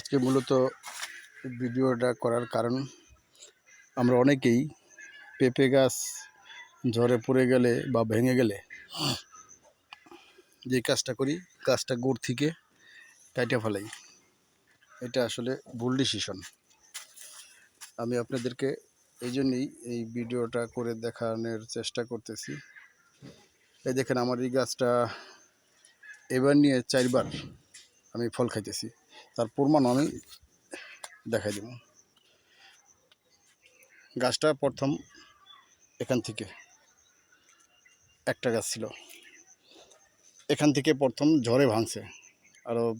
আজকে মূলত ভিডিওটা করার কারণ, আমরা অনেকেই পেঁপে গাছ ঝরে পড়ে গেলে বা ভেঙে গেলে যে কাজটা করি গাছটা গোড় থেকে কাইটে ফেলাই। এটা আসলে ভুল ডিসিশন। আমি আপনাদেরকে এই জন্যই এই ভিডিওটা করে দেখানোর চেষ্টা করতেছি। এই দেখেন, আমার এই গাছটা এবার নিয়ে চারবার আমি ফল খাইতেছি। তার প্রমাণ আমি দেখাই দেব। গাছটা প্রথম এখান থেকে একটা গাছ ছিল। এখান থেকে প্রথম ঝড়ে ভাঙছে। আরও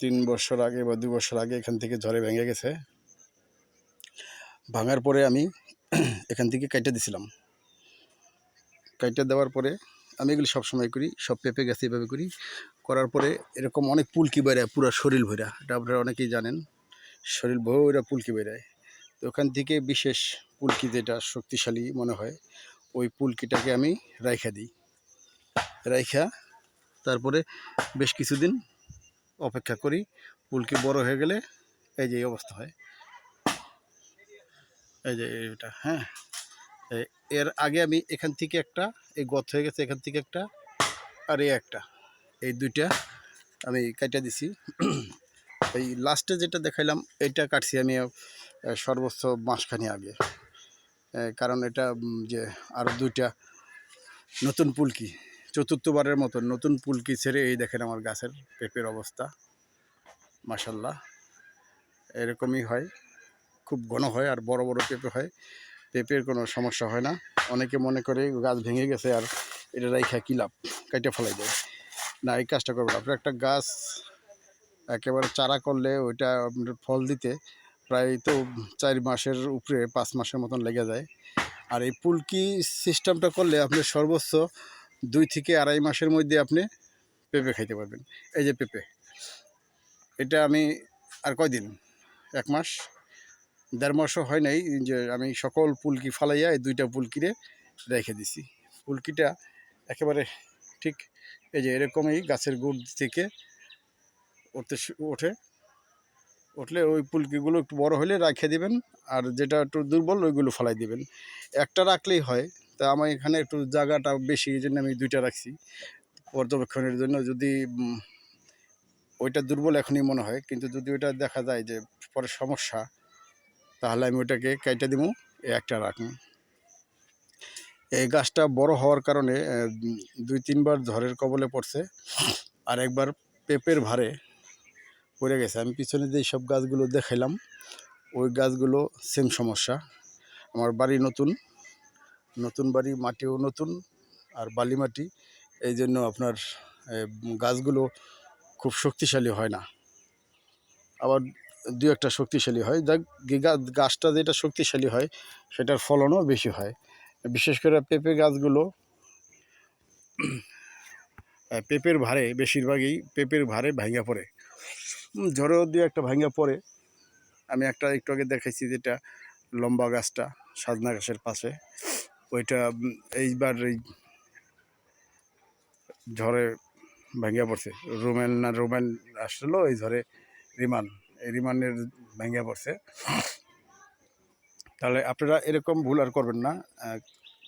তিন বছর আগে বা দু বছর আগে এখান থেকে ঝড়ে ভেঙে গেছে। ভাঙার পরে আমি এখান থেকে কাইটে দিছিলাম। কাইটে দেওয়ার পরে আমি এগুলি সবসময় করি, সব পেঁপে গাছ এভাবে করি। করার পরে এরকম অনেক পুলকি বেড়ায় পুরো শরীর ভরা এটা আপনারা অনেকেই জানেন। শরীর ভরা পুলকি বেড়ায় তো ওখান থেকে বিশেষ পুলকি যেটা শক্তিশালী মনে হয়, ওই পুলকিটাকে আমি রাইখা দিই। রাইখা, তারপরে বেশ কিছুদিন অপেক্ষা করি। পুলকি বড় হয়ে গেলে এই যে অবস্থা হয়। এই যে এটা হ্যাঁ। এর আগে আমি এখান থেকে একটা, এই গত হয়ে গেছে এখান থেকে একটা, আর এই একটা। এই দুইটা আমি কাটা দিছি। এই লাস্টে যেটা দেখাইলাম এটা কাটছি আমি সর্বোচ্চ মাসখানি আগে। কারণ এটা যে আরও দুইটা নতুন পুলকি, চতুর্থবারের মতো নতুন পুলকি ছেড়ে এই দেখেন আমার গাছের পেঁপের অবস্থা। মাসাল্লাহ এরকমই হয়। খুব ঘন হয় আর বড় বড় পেঁপে হয়। পেঁপের কোনো সমস্যা হয় না। অনেকে মনে করে গাছ ভেঙে গেছে আর এটা রাইখা কী লাভ? কাইটে ফেলাই দেয়। না, এই কাজটা করবে না। আপনার একটা গাছ একেবারে চারা করলে ওইটা আপনার ফল দিতে প্রায় তো চার মাসের উপরে, পাঁচ মাসের মতন লেগে যায়। আর এই পুলকি সিস্টেমটা করলে আপনি সর্বোচ্চ দুই থেকে আড়াই মাসের মধ্যে আপনি পেঁপে খাইতে পারবেন। এই যে পেঁপে, এটা আমি আর কয়দিন? এক মাস? দেড় মাসও হয় নাই যে আমি সকল পুলকি ফালাইয়া এই দুইটা পুলকিরে রেখে দিছি। পুলকিটা একেবারে ঠিক এই যে এরকমই গাছের গুড় থেকে উঠতে ওঠে। উঠলে ওই পুলকিগুলো একটু বড় হলে রাখে দিবেন আর যেটা একটু দুর্বল, ওইগুলো ফালাই দিবেন। একটা রাখলেই হয়। তা আমার এখানে একটু জায়গাটা বেশি, এই জন্য আমি দুইটা রাখছি পর্যবেক্ষণের জন্য। যদি ওইটা দুর্বল এখনই মনে হয়, কিন্তু যদি ওইটা দেখা যায় যে পরে সমস্যা, তাহলে আমি ওইটাকে কেটে দিব একটা রাখুন এই গাছটা বড় হওয়ার কারণে দুই তিনবার ঝড়ের কবলে পড়ছে আর একবার পেঁপের ভারে পড়ে গেছে। আমি পিছনে যে সব গাছগুলো দেখাইলাম, ওই গাছগুলো সেম সমস্যা। আমার বাড়ি নতুন নতুন বাড়ি, মাটিও নতুন আর বালি মাটি। এই জন্য আপনার গাছগুলো খুব শক্তিশালী হয় না। আবার দু একটা শক্তিশালী হয়। যে গাছটা যেটা শক্তিশালী হয়, সেটার ফলনও বেশি হয়। বিশেষ করে পেঁপে গাছগুলো পেঁপের ভারে বেশিরভাগই পেঁপের ভারে ভাঙা পড়ে। ঝড়েও দু একটা ভাঙা পড়ে। আমি একটা একটু আগে দেখাইছি যেটা লম্বা গাছটা, সাজনা গাছের পাশে। ওইটা এইবার এই ঝড়ে ভাঙিয়া পড়ছে। রোমেন না রোমেন আসলো, এই ঝড়ে রিমান। এই রিমানের ভাঙিয়া পড়ছে। তাহলে আপনারা এরকম ভুল আর করবেন না।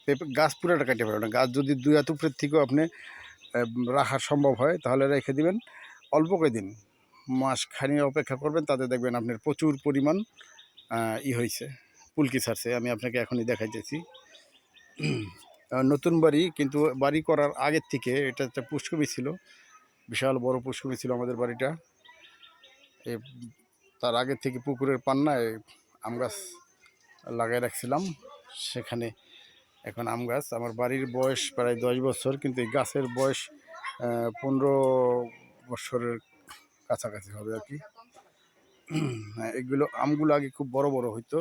পেঁপে গাছ পুরোটা কাটতে পারবেন না গাছ যদি দুই হাত উপরের থেকেও আপনি রাখা সম্ভব হয়, তাহলে রেখে দিবেন। অল্প কয়দিন মাস খানি অপেক্ষা করবেন, তাতে দেখবেন আপনার প্রচুর পরিমাণ ই হয়েছে পুলকি ছাড়ছে। আমি আপনাকে এখনই দেখাইতেছি। নতুন বাড়ি, কিন্তু বাড়ি করার আগের থেকে এটা একটা পুষ্কবি ছিল। বিশাল বড় পুষ্কবি ছিল আমাদের বাড়িটা। তার আগে থেকে পুকুরের পান্নায় আম গাছ লাগাই রাখছিলাম। সেখানে এখন আম গাছ। আমার বাড়ির বয়স প্রায় দশ বছর, কিন্তু এই গাছের বয়স পনেরো বছরের কাছাকাছি হবে আর কি। এগুলো আমগুলো আগে খুব বড় বড় হইতো।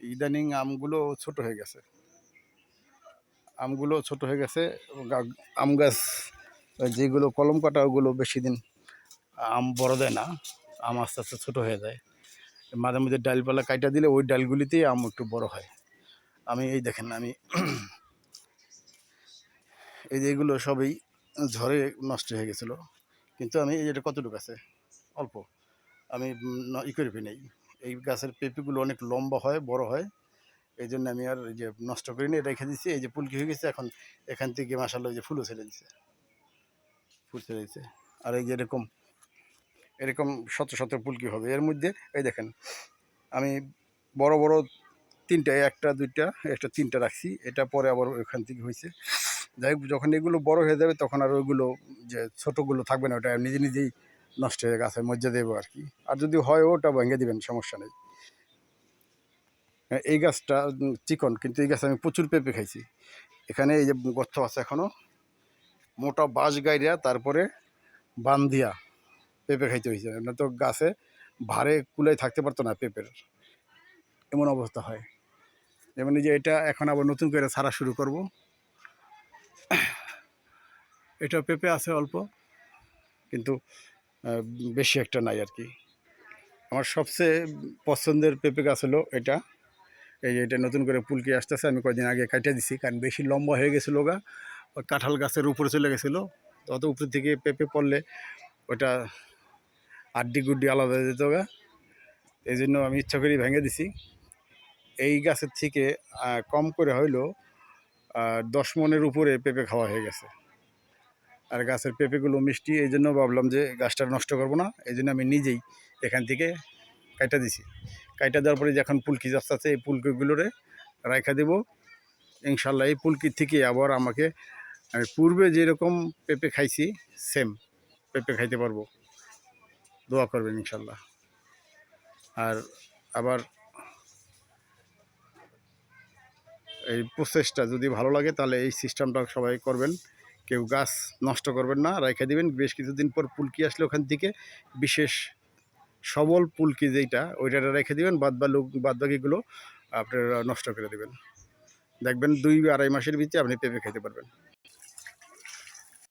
ইদানিং আমগুলো ছোট হয়ে গেছে। আমগুলো ছোট হয়ে গেছে। আম গাছ, যেগুলো কলম কাটা, ওগুলো বেশি দিন আম বড় দেয় না। আম আস্তে আস্তে ছোটো হয়ে যায়। মাঝে মধ্যে ডালপালা কাটা দিলে ওই ডালগুলিতেই আম একটু বড় হয়। আমি এই দেখেন, আমি এই যে এগুলো সবই ঝড়ে নষ্ট হয়ে গেছিল। কিন্তু আমি এই যেটা কতটুকু আছে? অল্প। আমি ই করে নেই এই গাছের পেঁপেগুলো অনেক লম্বা হয়, বড় হয়। এই জন্য আমি আর এই যে নষ্ট করিনি, রেখে দিচ্ছি এই যে ফুলকি হয়ে গেছে, এখন এখান থেকে মাসাল্লাহ যে ফুলও ছেড়ে দিচ্ছে ফুল ছেড়ে দিচ্ছে আর এই যে এরকম এরকম শত শত ফুলকি হবে। এর মধ্যে এই দেখেন আমি বড় বড় তিনটা একটা দুইটা একটা তিনটা রাখছি। এটা পরে আবার ওইখান থেকে হয়েছে যাই যখন এগুলো বড় হয়ে যাবে তখন আর ওইগুলো যে ছোটোগুলো থাকবে না ওটা নিজে নিজেই নষ্ট হয়ে গাছের মধ্যে দেবো আর কি। আর যদি হয় ওটা ভেঙে দিবেন সমস্যা নেই। হ্যাঁ, এই গাছটা চিকন কিন্তু এই গাছে আমি প্রচুর পেঁপে খাইছি। এখানে এই যে গর্ত আছে এখনও মোটা বাঁশ গাইরা তারপরে বান দিয়া পেঁপে খাইতে হয়েছে না তো গাছে ভারে কুলাই থাকতে পারতো না পেঁপের। এমন অবস্থা হয়। যেমন যে এটা এখন আবার নতুন করে ছাড়া শুরু করব। এটা পেঁপে আছে অল্প, কিন্তু বেশি একটা নাই আর কি আমার সবচেয়ে পছন্দের পেঁপে গাছ হলো এটা। এই যে এটা নতুন করে পুলকি আসতেছে, আমি কয়েকদিন আগে কাটিয়ে দিছি, কারণ বেশি লম্বা হয়ে গেছিল গা কাঁঠাল গাছের উপরে চলে গেছিল। অত উপর থেকে পেঁপে পড়লে ওটা আড্ডি গুড্ডি আলাদা যেত গা। এই জন্য আমি ইচ্ছা করেই ভেঙে দিছি। এই গাছের থেকে কম করে হইল দশ মনের উপরে পেঁপে খাওয়া হয়ে গেছে। আর গাছের পেঁপেগুলো মিষ্টি এই জন্য ভাবলাম যে গাছটা নষ্ট করব না। এই জন্য আমি নিজেই এখান থেকে কাইটা দিছি। কাইটা দেওয়ার পরে যখন পুলকি যাচ্ছে আছে, এই পুলকিগুলোরে রাখা দেবো। ইনশাল্লাহ এই পুলকির থেকে আবার আমাকে, আমি পূর্বে যেরকম পেঁপে খাইছি, সেম পেঁপে খাইতে পারব। দোয়া করবেন ইনশাল্লাহ। আর আবার এই প্রসেসটা যদি ভালো লাগে তাহলে এই সিস্টেমটা সবাই করবেন। কেউ গাছ নষ্ট করবেন না, রেখে দিবেন। বেশ কিছুদিন পর পুলকি আসলে ওখান থেকে বিশেষ সবল পুলকি যেইটা ওইটা রেখে দিবেন বাদ বালু বাদ বাকিগুলো আপনারা নষ্ট করে দেবেন। দেখবেন দুই আড়াই মাসের ভিতরে আপনি পেঁপে খেতে পারবেন।